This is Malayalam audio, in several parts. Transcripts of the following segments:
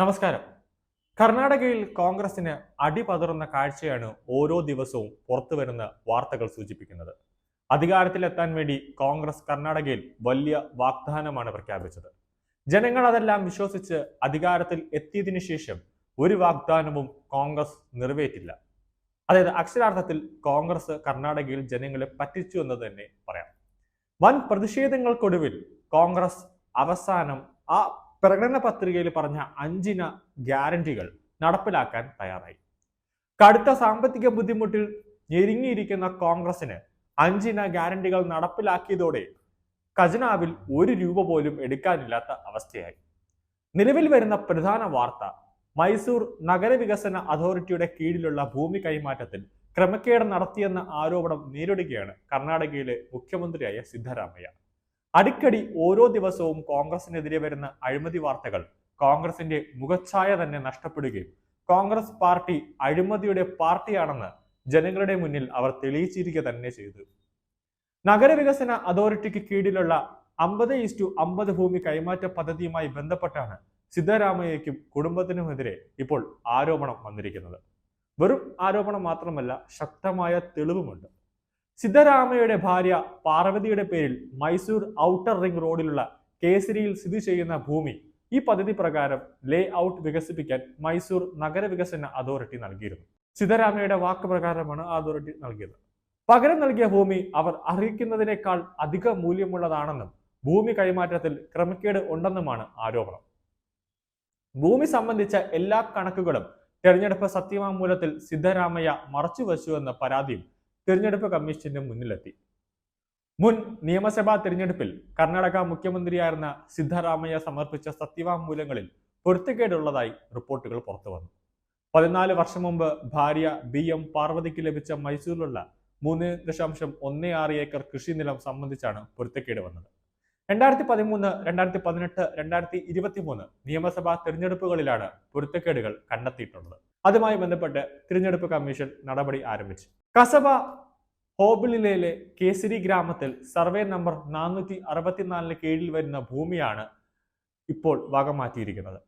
നമസ്കാരം. കർണാടകയിൽ കോൺഗ്രസിന് അടിപതറുന്ന കാഴ്ചയാണ് ഓരോ ദിവസവും പുറത്തു വരുന്ന വാർത്തകൾ സൂചിപ്പിക്കുന്നത്. അധികാരത്തിലെത്താൻ വേണ്ടി കോൺഗ്രസ് കർണാടകയിൽ വലിയ വാഗ്ദാനമാണ് പ്രഖ്യാപിച്ചത്. ജനങ്ങൾ അതെല്ലാം വിശ്വസിച്ച് അധികാരത്തിൽ എത്തിയതിനു ശേഷം ഒരു വാഗ്ദാനവും കോൺഗ്രസ് നിറവേറ്റില്ല. അതായത് അക്ഷരാർത്ഥത്തിൽ കോൺഗ്രസ് കർണാടകയിൽ ജനങ്ങളെ പറ്റിച്ചു എന്ന് തന്നെ പറയാം. വൻ പ്രതിഷേധങ്ങൾക്കൊടുവിൽ കോൺഗ്രസ് അവസാനം ആ പ്രകടന പത്രികയിൽ പറഞ്ഞ അഞ്ചിന ഗ്യാരണ്ടികൾ നടപ്പിലാക്കാൻ തയ്യാറായി. കടുത്ത സാമ്പത്തിക ബുദ്ധിമുട്ടിൽ ഞെരുങ്ങിയിരിക്കുന്ന കോൺഗ്രസിന് അഞ്ചിന ഗ്യാരണ്ടികൾ നടപ്പിലാക്കിയതോടെ ഖജനാവിൽ ഒരു രൂപ പോലും എടുക്കാനില്ലാത്ത അവസ്ഥയായി. നിലവിൽ വരുന്ന പ്രധാന വാർത്ത മൈസൂർ നഗരവികസന അതോറിറ്റിയുടെ കീഴിലുള്ള ഭൂമി കൈമാറ്റത്തിൽ ക്രമക്കേട് നടത്തിയെന്ന ആരോപണം നേരിടുകയാണ് കർണാടകയിലെ മുഖ്യമന്ത്രിയായ സിദ്ധരാമയ്യ. അടിക്കടി ഓരോ ദിവസവും കോൺഗ്രസിനെതിരെ വരുന്ന അഴിമതി വാർത്തകൾ കോൺഗ്രസിന്റെ മുഖച്ഛായ തന്നെ നഷ്ടപ്പെടുകയും കോൺഗ്രസ് പാർട്ടി അഴിമതിയുടെ പാർട്ടിയാണെന്ന് ജനങ്ങളുടെ മുന്നിൽ അവർ തെളിയിച്ചിരിക്കുക തന്നെ ചെയ്തു. നഗരവികസന അതോറിറ്റിക്ക് കീഴിലുള്ള അമ്പത് ഇസ്റ്റു അമ്പത് ഭൂമി കൈമാറ്റ പദ്ധതിയുമായി ബന്ധപ്പെട്ടാണ് സിദ്ധരാമയ്യയ്ക്കും കുടുംബത്തിനുമെതിരെ ഇപ്പോൾ ആരോപണം വന്നിരിക്കുന്നത്. വെറും ആരോപണം മാത്രമല്ല ശക്തമായ തെളിവുമുണ്ട്. സിദ്ധരാമയ്യയുടെ ഭാര്യ പാർവതിയുടെ പേരിൽ മൈസൂർ ഔട്ടർ റിംഗ് റോഡിലുള്ള കേസരിയിൽ സ്ഥിതി ചെയ്യുന്ന ഭൂമി ഈ പദ്ധതി പ്രകാരം ലേ ഔട്ട് വികസിപ്പിക്കാൻ മൈസൂർ നഗരവികസന അതോറിറ്റി നൽകിയിരുന്നു. സിദ്ധരാമയുടെ വാക്ക് പ്രകാരമാണ് അതോറിറ്റി നൽകിയത്. പകരം നൽകിയ ഭൂമി അവർ അറിയിക്കുന്നതിനേക്കാൾ അധിക മൂല്യമുള്ളതാണെന്നും ഭൂമി കൈമാറ്റത്തിൽ ക്രമക്കേട് ഉണ്ടെന്നുമാണ് ആരോപണം. ഭൂമി സംബന്ധിച്ച എല്ലാ കണക്കുകളും തെരഞ്ഞെടുപ്പ് സത്യവാങ്മൂലത്തിൽ സിദ്ധരാമയ്യ മറച്ചുവച്ചുവെന്ന പരാതിയും തിരഞ്ഞെടുപ്പ് കമ്മീഷന്റെ മുന്നിലെത്തി. മുൻ നിയമസഭാ തിരഞ്ഞെടുപ്പിൽ കർണാടക മുഖ്യമന്ത്രിയായിരുന്ന സിദ്ധരാമയ്യ സമർപ്പിച്ച സത്യവാങ്മൂലങ്ങളിൽ പൊരുത്തക്കേടുള്ളതായി റിപ്പോർട്ടുകൾ പുറത്തു വന്നു പതിനാല് വർഷം മുമ്പ് ഭാര്യ ബി എം പാർവതിക്ക് ലഭിച്ച മൈസൂരിലുള്ള മൂന്ന് ദശാംശം ഒന്ന് ആറ് ഏക്കർ കൃഷിനിലം സംബന്ധിച്ചാണ് പൊരുത്തക്കേട് വന്നത്. രണ്ടായിരത്തി പതിമൂന്ന് രണ്ടായിരത്തി പതിനെട്ട് രണ്ടായിരത്തി ഇരുപത്തി മൂന്ന് നിയമസഭാ തിരഞ്ഞെടുപ്പുകളിലാണ് പൊരുത്തക്കേടുകൾ കണ്ടെത്തിയിട്ടുള്ളത്. അതുമായി ബന്ധപ്പെട്ട് തിരഞ്ഞെടുപ്പ് കമ്മീഷൻ നടപടി ആരംഭിച്ചു. കസബ ഹോബിളിലെ കേസരി ഗ്രാമത്തിൽ സർവേ നമ്പർ നാനൂറ്റി അറുപത്തിനാലിന് കീഴിൽ വരുന്ന ഭൂമിയാണ് ഇപ്പോൾ വകമാറ്റിയിരിക്കുന്നത്.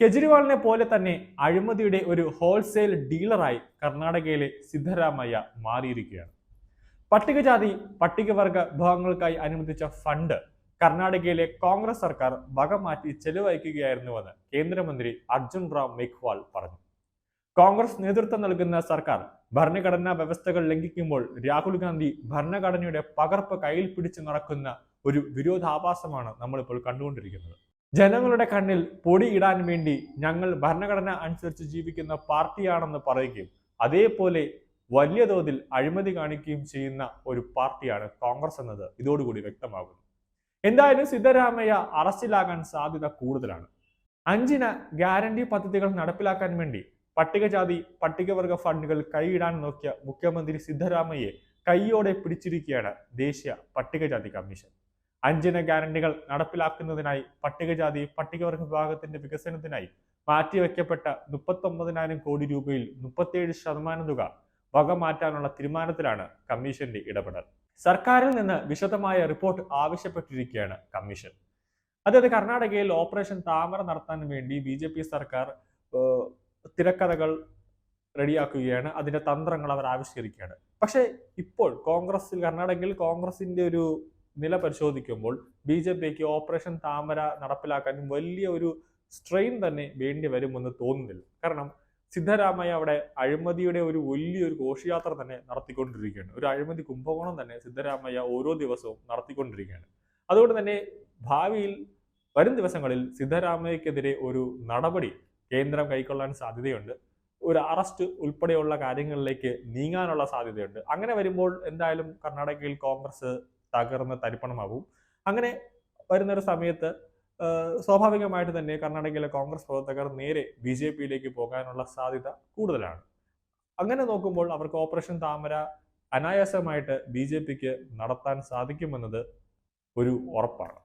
കെജ്രിവാളിനെ പോലെ തന്നെ അഴിമതിയുടെ ഒരു ഹോൾസെയിൽ ഡീലറായി കർണാടകയിലെ സിദ്ധരാമയ്യ മാറിയിരിക്കുകയാണ്. പട്ടികജാതി പട്ടികവർഗ വിഭാഗങ്ങൾക്കായി അനുവദിച്ച ഫണ്ട് കർണാടകയിലെ കോൺഗ്രസ് സർക്കാർ വകമാറ്റി ചെലവഴിക്കുകയായിരുന്നുവെന്ന് കേന്ദ്രമന്ത്രി അർജുൻ റാം മേഘ്വാൾ പറഞ്ഞു. കോൺഗ്രസ് നേതൃത്വം നൽകുന്ന സർക്കാർ ഭരണഘടനാ വ്യവസ്ഥകൾ ലംഘിക്കുമ്പോൾ രാഹുൽ ഗാന്ധി ഭരണഘടനയുടെ പകർപ്പ് കയ്യിൽ പിടിച്ചു നടക്കുന്ന ഒരു വിരോധാഭാസമാണ് നമ്മളിപ്പോൾ കണ്ടുകൊണ്ടിരിക്കുന്നത്. ജനങ്ങളുടെ കണ്ണിൽ പൊടി ഇടാൻ വേണ്ടി ഞങ്ങൾ ഭരണഘടന അനുസരിച്ച് ജീവിക്കുന്ന പാർട്ടിയാണെന്ന് പറയുകയും അതേപോലെ വലിയ തോതിൽ അഴിമതി കാണിക്കുകയും ചെയ്യുന്ന ഒരു പാർട്ടിയാണ് കോൺഗ്രസ് എന്നത്. ഇതോടുകൂടി വ്യക്തമാകുന്നു. എന്തായാലും സിദ്ധരാമയ്യ അറസ്റ്റിലാകാൻ സാധ്യത കൂടുതലാണ്. അഞ്ചിന ഗ്യാരണ്ടി പദ്ധതികൾ നടപ്പിലാക്കാൻ വേണ്ടി പട്ടികജാതി പട്ടികവർഗ ഫണ്ടുകൾ കൈയിടാൻ നോക്കിയ മുഖ്യമന്ത്രി സിദ്ധരാമയ്യെ കൈയോടെ പിടിച്ചിരിക്കുകയാണ് ദേശീയ പട്ടികജാതി കമ്മീഷൻ. അഞ്ചിന ഗ്യാരണ്ടികൾ നടപ്പിലാക്കുന്നതിനായി പട്ടികജാതി പട്ടികവർഗ വിഭാഗത്തിന്റെ വികസനത്തിനായി മാറ്റിവെക്കപ്പെട്ട മുപ്പത്തൊമ്പതിനായിരം കോടി രൂപയിൽ മുപ്പത്തിയേഴ് ശതമാനം തുക വകമാറ്റാനുള്ള തീരുമാനത്തിലാണ് കമ്മീഷന്റെ ഇടപെടൽ. സർക്കാരിൽ നിന്ന് വിശദമായ റിപ്പോർട്ട് ആവശ്യപ്പെട്ടിരിക്കുകയാണ് കമ്മീഷൻ. അതായത് കർണാടകയിൽ ഓപ്പറേഷൻ താമര നടത്താൻ വേണ്ടി ബി സർക്കാർ തിരക്കഥകൾ റെഡിയാക്കുകയാണ്. അതിന്റെ തന്ത്രങ്ങൾ അവർ ആവിഷ്കരിക്കുകയാണ്. പക്ഷേ ഇപ്പോൾ കോൺഗ്രസിൽ കർണാടകയിൽ കോൺഗ്രസിന്റെ ഒരു നില പരിശോധിക്കുമ്പോൾ ബി ജെ പിക്ക് ഓപ്പറേഷൻ താമര നടപ്പിലാക്കാനും വലിയ ഒരു സ്ട്രെയിൻ തന്നെ വേണ്ടി വരുമെന്ന് തോന്നുന്നില്ല. കാരണം സിദ്ധരാമയ്യ അവിടെ അഴിമതിയുടെ ഒരു വലിയൊരു ഘോഷയാത്ര തന്നെ നടത്തിക്കൊണ്ടിരിക്കുകയാണ്. ഒരു അഴിമതി കുംഭകോണം തന്നെ സിദ്ധരാമയ്യ ഓരോ ദിവസവും നടത്തിക്കൊണ്ടിരിക്കുകയാണ്. അതുകൊണ്ട് തന്നെ ഭാവിയിൽ വരും ദിവസങ്ങളിൽ സിദ്ധരാമയ്യക്കെതിരെ ഒരു നടപടി കേന്ദ്രം കൈക്കൊള്ളാൻ സാധ്യതയുണ്ട്. ഒരു അറസ്റ്റ് ഉൾപ്പെടെയുള്ള കാര്യങ്ങളിലേക്ക് നീങ്ങാനുള്ള സാധ്യതയുണ്ട്. അങ്ങനെ വരുമ്പോൾ എന്തായാലും കർണാടകയിൽ കോൺഗ്രസ് തകർന്ന് തരിപ്പണമാവും. അങ്ങനെ വരുന്നൊരു സമയത്ത് സ്വാഭാവികമായിട്ട് തന്നെ കർണാടകയിലെ കോൺഗ്രസ് പ്രവർത്തകർ നേരെ ബി ജെ പിയിലേക്ക് പോകാനുള്ള സാധ്യത കൂടുതലാണ്. അങ്ങനെ നോക്കുമ്പോൾ അവർക്ക് ഓപ്പറേഷൻ താമര അനായാസമായിട്ട് ബി ജെ പിക്ക് നടത്താൻ സാധിക്കുമെന്നത് ഒരു ഉറപ്പാണ്.